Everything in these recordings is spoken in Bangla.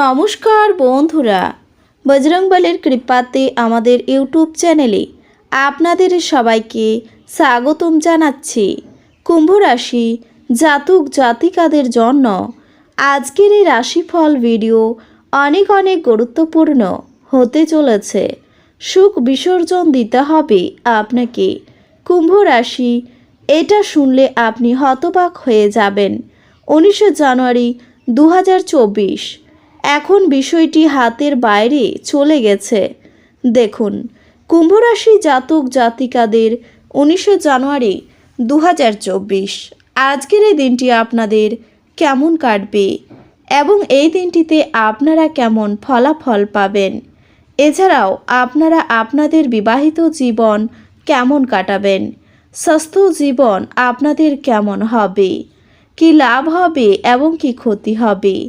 নমস্কার বন্ধুরা। বজরংবলের কৃপাতে আমাদের ইউটিউব চ্যানেলে আপনাদের সবাইকে স্বাগতম জানাচ্ছি। কুম্ভ রাশি জাতক জাতিকাদের জন্য আজকের এই রাশিফল ভিডিও অনেক অনেক গুরুত্বপূর্ণ হতে চলেছে। সুখ বিসর্জন দিতে হবে আপনাকে। কুম্ভ রাশি এটা শুনলে আপনি হতবাক হয়ে যাবেন। উনিশে জানুয়ারি দু হাজার চব্বিশ। এখন বিষয়টি হাতের বাইরে চলে গেছে। দেখুন, কুম্ভরাশি জাতক জাতিকাদের উনিশে জানুয়ারি দু হাজার চব্বিশ। আজকের এই দিনটি আপনাদের কেমন কাটবে এবং এই দিনটিতে আপনারা কেমন ফলাফল পাবেন? এছাড়াও আপনারা আপনাদের বিবাহিত জীবন কেমন কাটাবেন? স্বাস্থ্য জীবন আপনাদের কেমন হবে? কি লাভ হবে এবং কি ক্ষতি হবে?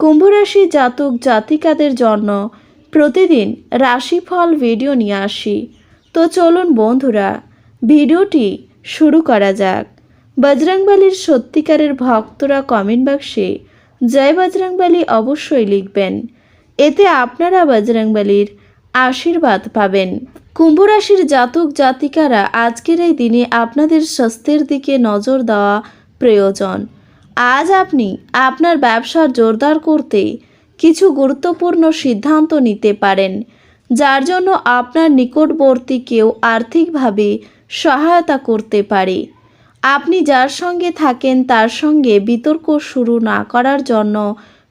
কুম্ভরাশি জাতক জাতিকাদের জন্য প্রতিদিন রাশিফল ভিডিও নিয়ে আসি। তো চলুন বন্ধুরা, ভিডিওটি শুরু করা যাক। বজরংবালির সত্যিকারের ভক্তরা কমেন্ট বাক্সে জয় বজরংবালি অবশ্যই লিখবেন। এতে আপনারা বজরংবালির আশীর্বাদ পাবেন। কুম্ভরাশির জাতক জাতিকারা আজকের এই দিনে আপনাদের স্বাস্থ্যের দিকে নজর দেওয়া প্রয়োজন। আজ আপনি আপনার ব্যবসা জোরদার করতে কিছু গুরুত্বপূর্ণ সিদ্ধান্ত নিতে পারেন, যার জন্য আপনার নিকটবর্তী কেউ আর্থিকভাবে সহায়তা করতে পারে। আপনি যার সঙ্গে থাকেন তার সঙ্গে বিতর্ক শুরু না করার জন্য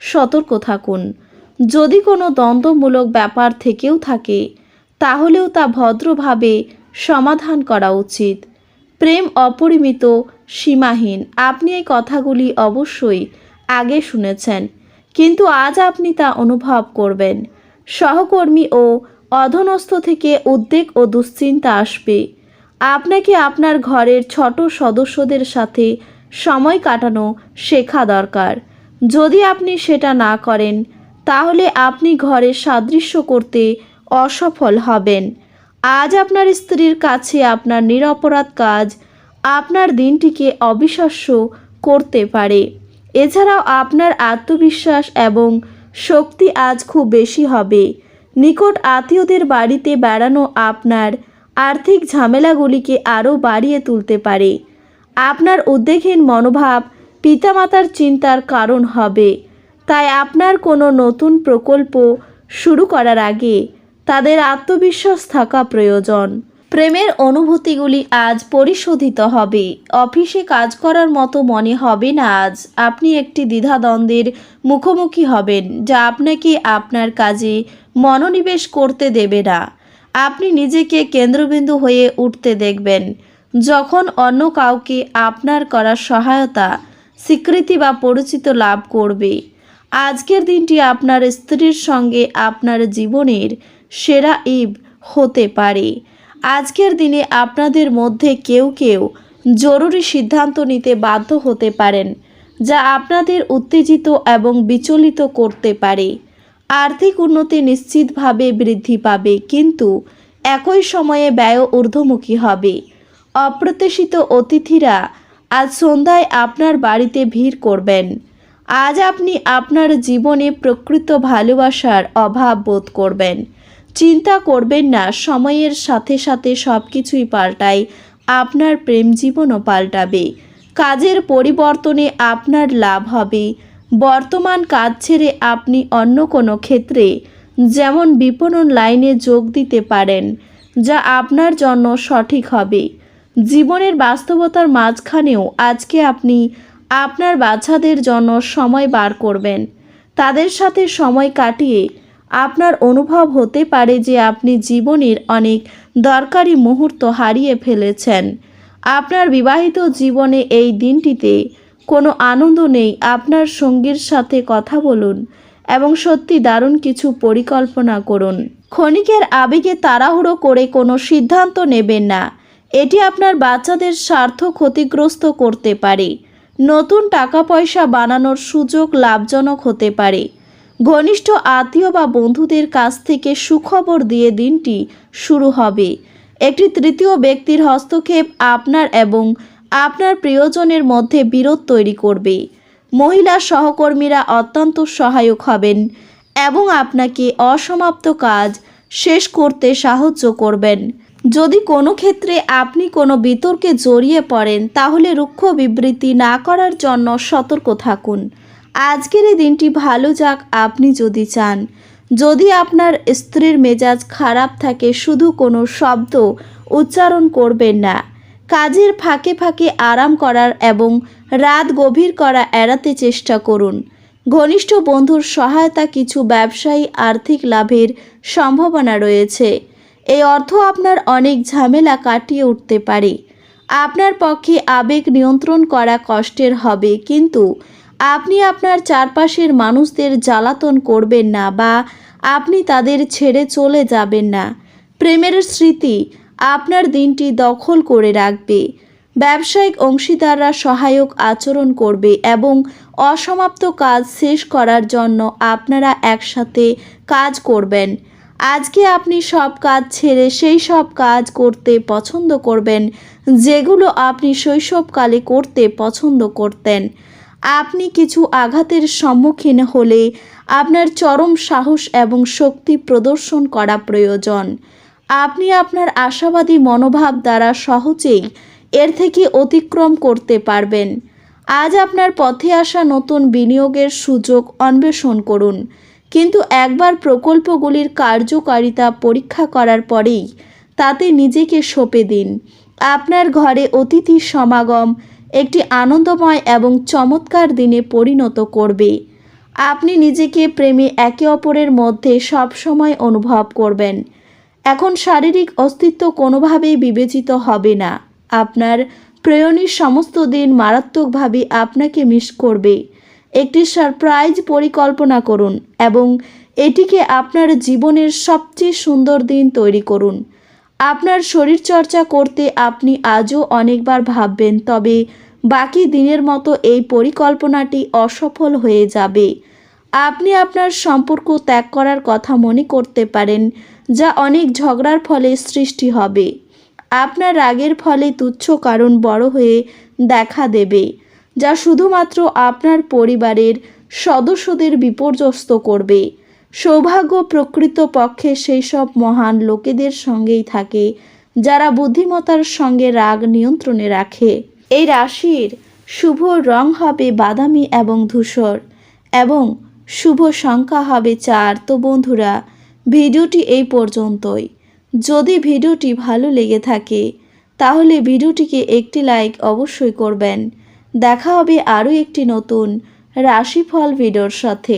সতর্ক থাকুন। যদি কোনো দ্বন্দ্বমূলক ব্যাপার থেকেও থাকে, তাহলেও তা ভদ্রভাবে সমাধান করা উচিত। প্রেম অপরিমিত সীমাহীন। আপনি এই কথাগুলি অবশ্যই আগে শুনেছেন, কিন্তু আজ আপনি তা অনুভব করবেন। সহকর্মী ও অধনস্থ থেকে উদ্বেগ ও দুশ্চিন্তা আসবে। আপনাকে আপনার ঘরের ছোট সদস্যদের সাথে সময় কাটানো শেখা দরকার। যদি আপনি সেটা না করেন, তাহলে আপনি ঘরে সাদৃশ্য করতে অসফল হবেন। আজ আপনার স্ত্রীর কাছে আপনার নিরপরাধ কাজ আপনার দিনটিকে অবিশ্বাস্য করতে পারে। এছাড়াও আপনার আত্মবিশ্বাস এবং শক্তি আজ খুব বেশি হবে। নিকট আত্মীয়দের বাড়িতে বেড়ানো আপনার আর্থিক ঝামেলাগুলিকে আরও বাড়িয়ে তুলতে পারে। আপনার উদ্বেগহীন মনোভাব পিতামাতার চিন্তার কারণ হবে। তাই আপনার কোনো নতুন প্রকল্প শুরু করার আগে তাদের আত্মবিশ্বাস থাকা প্রয়োজন। প্রেমের অনুভূতিগুলি আজ পরিশোধিত হবে। অফিসে কাজ করার মতো মনে হবে না আজ। আপনি একটি দ্বিধাদ্বন্দ্বের মুখোমুখি হবেন, যা আপনাকে আপনার কাজে মনোনিবেশ করতে দেবে না। আপনি নিজেকে কেন্দ্রবিন্দু হয়ে উঠতে দেখবেন। যখন অন্য কাউকে আপনার করা সহায়তা, স্বীকৃতি বা পরিচিত লাভ করবে, আজকের দিনটি আপনার স্ত্রীর সঙ্গে আপনার জীবনের সেরা ইব হতে পারে। আজকের দিনে আপনাদের মধ্যে কেউ কেউ জরুরি সিদ্ধান্ত নিতে বাধ্য হতে পারেন, যা আপনাদের উত্তেজিত এবং বিচলিত করতে পারে। আর্থিক উন্নতি নিশ্চিতভাবে বৃদ্ধি পাবে, কিন্তু একই সময়ে ব্যয় ঊর্ধ্বমুখী হবে। অপ্রত্যাশিত অতিথিরা আজ সন্ধ্যায় আপনার বাড়িতে ভিড় করবেন। আজ আপনি আপনার জীবনে প্রকৃত ভালোবাসার অভাব বোধ করবেন। চিন্তা করবেন না, সময়ের সাথে সাথে সব কিছুই পাল্টায়, আপনার প্রেম জীবনও পাল্টাবে। কাজের পরিবর্তনে আপনার লাভ হবে। বর্তমান কাজ ছেড়ে আপনি অন্য কোনো ক্ষেত্রে, যেমন বিপণন লাইনে যোগ দিতে পারেন, যা আপনার জন্য সঠিক হবে। জীবনের বাস্তবতার মাঝখানেও আজকে আপনি আপনার বাচ্চাদের জন্য সময় বার করবেন। তাদের সাথে সময় কাটিয়ে আপনার অনুভব হতে পারে যে আপনি জীবনের অনেক দরকারি মুহূর্ত হারিয়ে ফেলেছেন। আপনার বিবাহিত জীবনে এই দিনটিতে কোনো আনন্দ নেই। আপনার সঙ্গীর সাথে কথা বলুন এবং সত্যি দারুণ কিছু পরিকল্পনা করুন। ক্ষণিকের আবেগে তাড়াহুড়ো করে কোনো সিদ্ধান্ত নেবেন না। এটি আপনার বাচ্চাদের স্বার্থ ক্ষতিগ্রস্ত করতে পারে। নতুন টাকা পয়সা বানানোর সুযোগ লাভজনক হতে পারে। ঘনিষ্ঠ আত্মীয় বা বন্ধুদের কাছ থেকে সুখবর দিয়ে দিনটি শুরু হবে। একটি তৃতীয় ব্যক্তির হস্তক্ষেপ আপনার এবং আপনার প্রিয়জনের মধ্যে বিরোধ তৈরি করবে। মহিলা সহকর্মীরা অত্যন্ত সহায়ক হবেন এবং আপনাকে অসমাপ্ত কাজ শেষ করতে সাহায্য করবেন। যদি কোনো ক্ষেত্রে আপনি কোনো বিতর্কে জড়িয়ে পড়েন, তাহলে রুক্ষ বিবৃতি না করার জন্য সতর্ক থাকুন। আজকের এই দিনটি ভালো যাক, আপনি যদি চান। যদি আপনার স্ত্রীর মেজাজ খারাপ থাকে, শুধু কোনো শব্দ উচ্চারণ করবেন না। কাজের ফাঁকে ফাঁকে আরাম করার এবং রাত গভীর করা এড়াতে চেষ্টা করুন। ঘনিষ্ঠ বন্ধুর সহায়তা কিছু ব্যবসায়ী আর্থিক লাভের সম্ভাবনা রয়েছে। এই অর্থ আপনার অনেক ঝামেলা কাটিয়ে উঠতে পারে। আপনার পক্ষে আবেগ নিয়ন্ত্রণ করা কষ্টের হবে, কিন্তু আপনি আপনার চারপাশের মানুষদের জ্বালাতন করবেন না বা আপনি তাদের ছেড়ে চলে যাবেন না। প্রেমের স্মৃতি আপনার দিনটি দখল করে রাখবে। ব্যবসায়িক অংশীদাররা সহায়ক আচরণ করবে এবং অসমাপ্ত কাজ শেষ করার জন্য আপনারা একসাথে কাজ করবেন। আজকে আপনি সব কাজ ছেড়ে সেই সব কাজ করতে পছন্দ করবেন, যেগুলো আপনি শৈশবকালে করতে পছন্দ করতেন। আপনি কিছু আঘাতের সম্মুখীন হলে আপনার চরম সাহস এবং শক্তি প্রদর্শন করা প্রয়োজন। আপনি আপনার আশাবাদী মনোভাব দ্বারা সহজেই এর থেকে অতিক্রম করতে পারবেন। আজ আপনার পথে আসা নতুন বিনিয়োগের সুযোগ অন্বেষণ করুন, কিন্তু একবার প্রকল্পগুলির কার্যকারিতা পরীক্ষা করার পরেই তাতে নিজেকে সঁপে দিন। আপনার ঘরে অতিথি সমাগম একটি আনন্দময় এবং চমৎকার দিনে পরিণত করবে। আপনি নিজেকে প্রেমে একে অপরের মধ্যে সবসময় অনুভব করবেন। এখন শারীরিক অস্তিত্ব কোনোভাবেই বিবেচিত হবে না। আপনার প্রেয়ণীর সমস্ত দিন মারাত্মকভাবে আপনাকে মিস করবে। একটি সারপ্রাইজ পরিকল্পনা করুন এবং এটিকে আপনার জীবনের সবচেয়ে সুন্দর দিন তৈরি করুন। আপনার শরীরচর্চা করতে আপনি আজও অনেকবার ভাববেন, তবে বাকি দিনের মতো এই পরিকল্পনাটি অসফল হয়ে যাবে। আপনি আপনার সম্পর্ক ত্যাগ করার কথা মনে করতে পারেন, যা অনেক ঝগড়ার ফলে সৃষ্টি হবে। আপনার রাগের ফলে তুচ্ছ কারণ বড় হয়ে দেখা দেবে, যা শুধুমাত্র আপনার পরিবারের সদস্যদের বিপর্যস্ত করবে। সৌভাগ্য প্রকৃত পক্ষে সেই সব মহান লোকেদের সঙ্গেই থাকে, যারা বুদ্ধিমতার সঙ্গে রাগ নিয়ন্ত্রণে রাখে। এই রাশির শুভ রং হবে বাদামি এবং ধূসর এবং শুভ সংখ্যা হবে চার। তো বন্ধুরা, ভিডিওটি এই পর্যন্তই। যদি ভিডিওটি ভালো লেগে থাকে, তাহলে ভিডিওটিকে একটি লাইক অবশ্যই করবেন। দেখা হবে আরও একটি নতুন রাশিফল ভিডিওর সাথে।